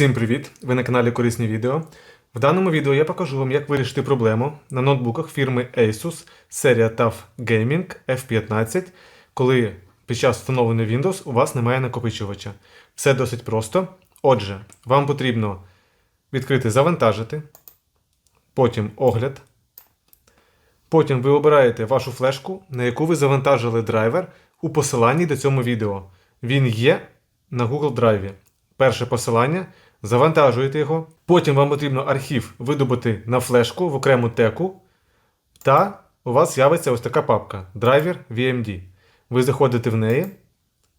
Всім привіт! Ви на каналі Корисні відео. В даному відео я покажу вам, як вирішити проблему на ноутбуках фірми Asus серія TUF Gaming F15, коли під час встановлення Windows у вас немає накопичувача. Все досить просто. Отже, вам потрібно відкрити завантажити, потім огляд. Потім ви обираєте вашу флешку, на яку ви завантажили драйвер у посиланні до цього відео. Він є на Google Drive. Перше посилання, завантажуєте його. Потім вам потрібно архів видобути на флешку в окрему теку. Та у вас з'явиться ось така папка Driver VMD. Ви заходите в неї.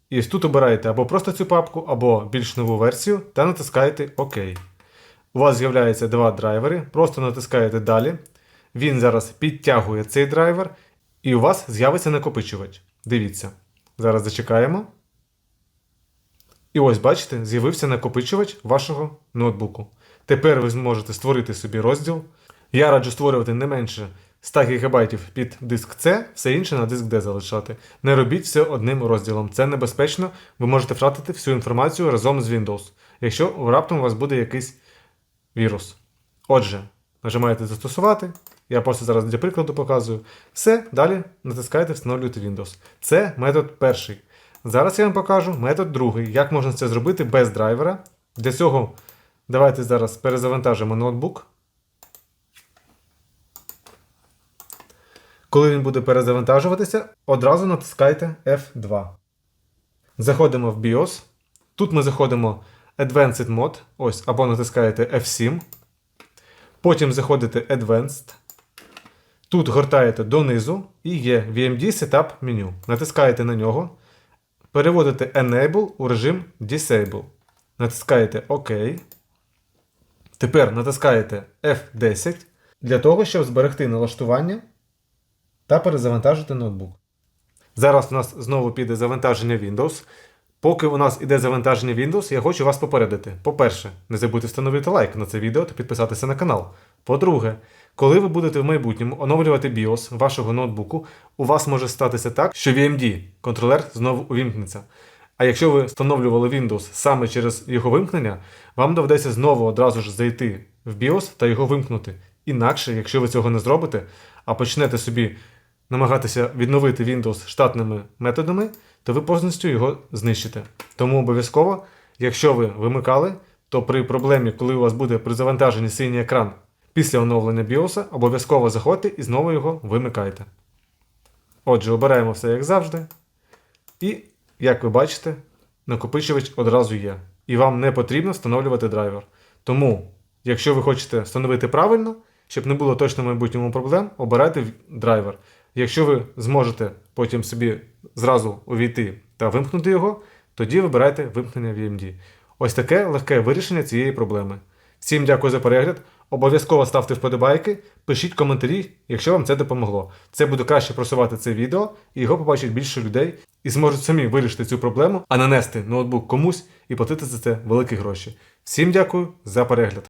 І тут обираєте або просто цю папку, або більш нову версію та натискаєте ОК. У вас з'являються два драйвери, просто натискаєте далі. Він зараз підтягує цей драйвер, і у вас з'явиться накопичувач. Дивіться. Зараз зачекаємо. І ось, бачите, з'явився накопичувач вашого ноутбуку. Тепер ви зможете створити собі розділ. Я раджу створювати не менше 100 ГБ під диск C, все інше на диск D залишати. Не робіть все одним розділом. Це небезпечно, ви можете втратити всю інформацію разом з Windows, якщо раптом у вас буде якийсь вірус. Отже, нажимаєте застосувати. Я просто зараз для прикладу показую. Все, далі натискаєте встановлювати Windows. Це метод перший. Зараз я вам покажу метод другий, як можна це зробити без драйвера. Для цього давайте зараз перезавантажимо ноутбук. Коли він буде перезавантажуватися, одразу натискайте F2. Заходимо в BIOS. Тут ми заходимо Advanced Mode, ось, або натискаєте F7. Потім заходите Advanced. Тут гортаєте донизу і є VMD Setup меню. Натискаєте на нього. Переводите Enable у режим Disable. Натискаєте ОК. Тепер натискаєте F10 для того, щоб зберегти налаштування та перезавантажити ноутбук. Зараз у нас знову піде завантаження Windows. Поки у нас іде завантаження Windows, я хочу вас попередити. По-перше, не забудьте встановити лайк на це відео та підписатися на канал. По-друге, коли ви будете в майбутньому оновлювати BIOS вашого ноутбуку, у вас може статися так, що VMD контролер знову увімкнеться. А якщо ви встановлювали Windows саме через його вимкнення, вам доведеться знову одразу ж зайти в BIOS та його вимкнути. Інакше, якщо ви цього не зробите, а почнете собі намагатися відновити Windows штатними методами, то ви повністю його знищите. Тому обов'язково, якщо ви вимикали, то при проблемі, коли у вас буде при завантаженні синій екран після оновлення BIOS, обов'язково заходьте і знову його вимикайте. Отже, обираємо все як завжди. І, як ви бачите, накопичувач одразу є. І вам не потрібно встановлювати драйвер. Тому, якщо ви хочете встановити правильно, щоб не було точно в майбутньому проблем, обирайте драйвер. Якщо ви зможете потім собі зразу увійти та вимкнути його, тоді вибирайте вимкнення VMD. Ось таке легке вирішення цієї проблеми. Всім дякую за перегляд. Обов'язково ставте вподобайки, пишіть коментарі, якщо вам це допомогло. Це буде краще просувати це відео, і його побачить більше людей і зможуть самі вирішити цю проблему, а нанести ноутбук комусь і платити за це великі гроші. Всім дякую за перегляд.